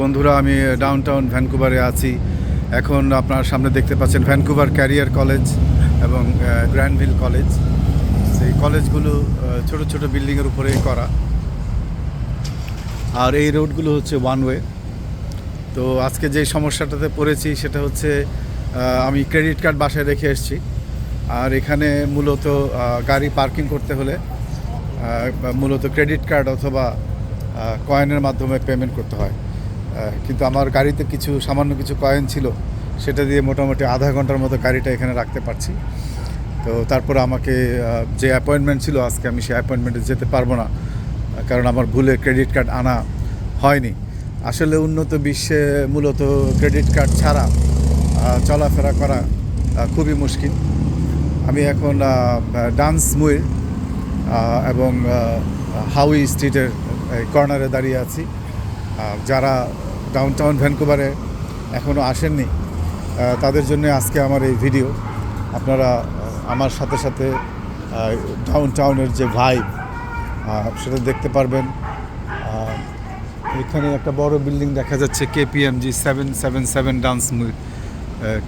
বন্ধুরা, আমি ডাউনটাউন ভ্যানকুভারে আছি। এখন আপনার সামনে দেখতে পাচ্ছেন ভ্যানকুভার ক্যারিয়ার কলেজ এবং গ্র্যান্ডভিল কলেজ সেই কলেজগুলো ছোট ছোট বিল্ডিংয়ের উপরেই করা। আর এই রোডগুলো হচ্ছে ওয়ান ওয়ে তো আজকে যে সমস্যাটাতে পড়েছি, সেটা হচ্ছে আমি ক্রেডিট কার্ড বাসায় রেখে এসেছি। আর এখানে মূলত গাড়ি পার্কিং করতে হলে মূলত ক্রেডিট কার্ড অথবা কয়েনের মাধ্যমে পেমেন্ট করতে হয়। কিন্তু আমার গাড়িতে কিছু সামান্য কিছু কয়েন ছিল, সেটা দিয়ে মোটামুটি আধা ঘণ্টার মতো গাড়িটা এখানে রাখতে পারছি। তো তারপরে আমাকে যে অ্যাপয়েন্টমেন্ট ছিল আজকে আমি সেই অ্যাপয়েন্টমেন্টে যেতে পারব না, কারণ আমার ভুলে ক্রেডিট কার্ড আনা হয়নি। আসলে উন্নত বিশ্বে মূলত ক্রেডিট কার্ড ছাড়া চলাফেরা করা খুবই মুশকিল। আমি এখন ডান্স মুইর এবং হাউই স্ট্রিটের কর্নারে দাঁড়িয়ে আছি। যারা ডাউনটাউন ভ্যানকুভারে এখনও আসেননি তাদের জন্য আজকে আমার এই ভিডিও আপনারা আমার সাথে সাথে ডাউন টাউনের যে ভাইব সেটা দেখতে পারবেন। এখানে একটা বড় বিল্ডিং দেখা যাচ্ছে কেপিএমজি সেভেন সেভেন সেভেন ডান্স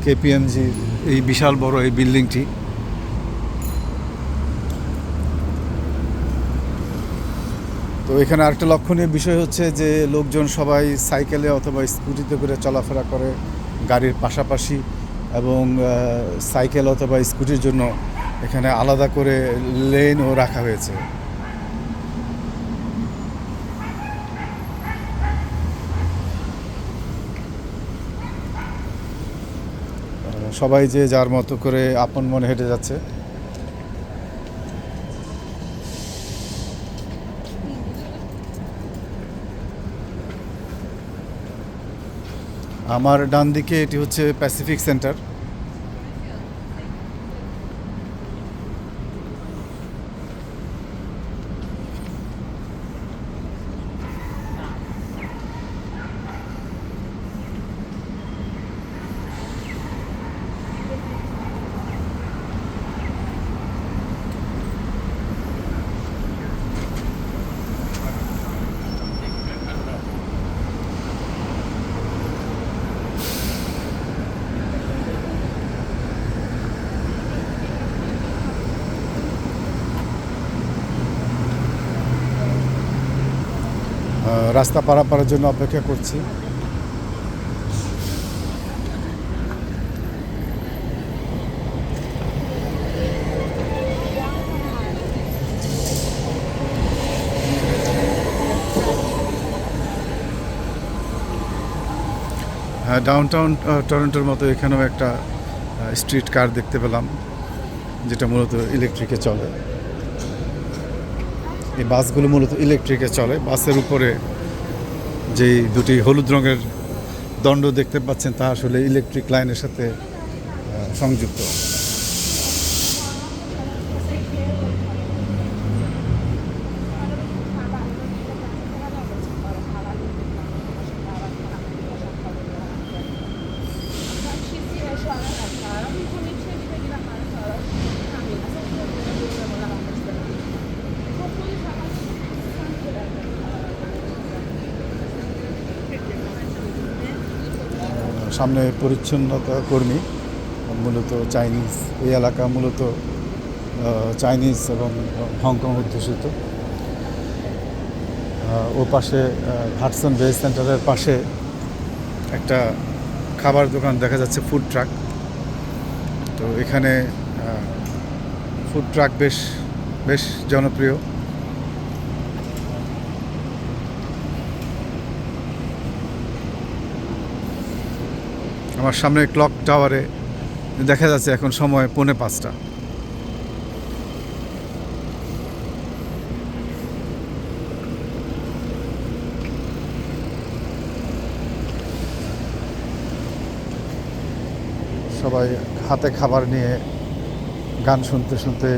কেপিএমজি এই বিশাল বড় এই বিল্ডিংটি তো এখানে আরেকটা লক্ষণীয় বিষয় হচ্ছে যে লোকজন সবাই সাইকেলে অথবা স্কুটিতে করে চলাফেরা করে গাড়ির পাশাপাশি এবং সাইকেল অথবা স্কুটির জন্য এখানে আলাদা করে লেনও রাখা হয়েছে। সবাই যে যার মতো করে আপন মনে হেঁটে যাচ্ছে। আমার ডান দিকে এটি হচ্ছে প্যাসিফিক সেন্টার রাস্তা পারাপারের জন্য অপেক্ষা করছি। হ্যাঁ ডাউনটাউন টরন্টোর মতো এখানেও একটা স্ট্রিট কার দেখতে পেলাম, যেটা মূলত ইলেকট্রিকে চলে। এই বাসগুলো মূলত ইলেকট্রিকে চলে। বাসের উপরে যেই দুটি হলুদ রঙের দণ্ড দেখতে পাচ্ছেন, তা আসলে ইলেকট্রিক লাইনের সাথে সংযুক্ত। সামনে পরিচ্ছন্নতা কর্মী, মূলত চাইনিজ, এই এলাকা মূলত চাইনিজ এবং হংকং অধ্যুষিত। ও পাশে হাটসন ভেজ সেন্টারের পাশে একটা খাবার দোকান দেখা যাচ্ছে, ফুড ট্রাক। তো এখানে ফুড ট্রাক বেশ বেশ জনপ্রিয়। আমার সামনে ক্লক টাওয়ারে দেখা যাচ্ছে এখন সময় পৌনে পাঁচটা। সবাই হাতে খাবার নিয়ে গান শুনতে শুনতে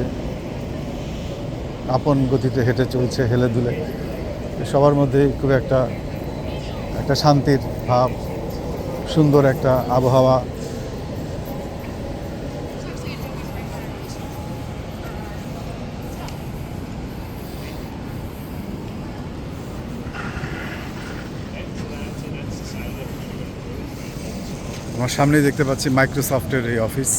আপন গতিতে হেঁটে চলছে হেলে দুলে। সবার মধ্যে খুব একটা একটা শান্তির ভাব সুন্দর একটা আবহাওয়া। আমার সামনেই দেখতে পাচ্ছি মাইক্রোসফটের এই অফিস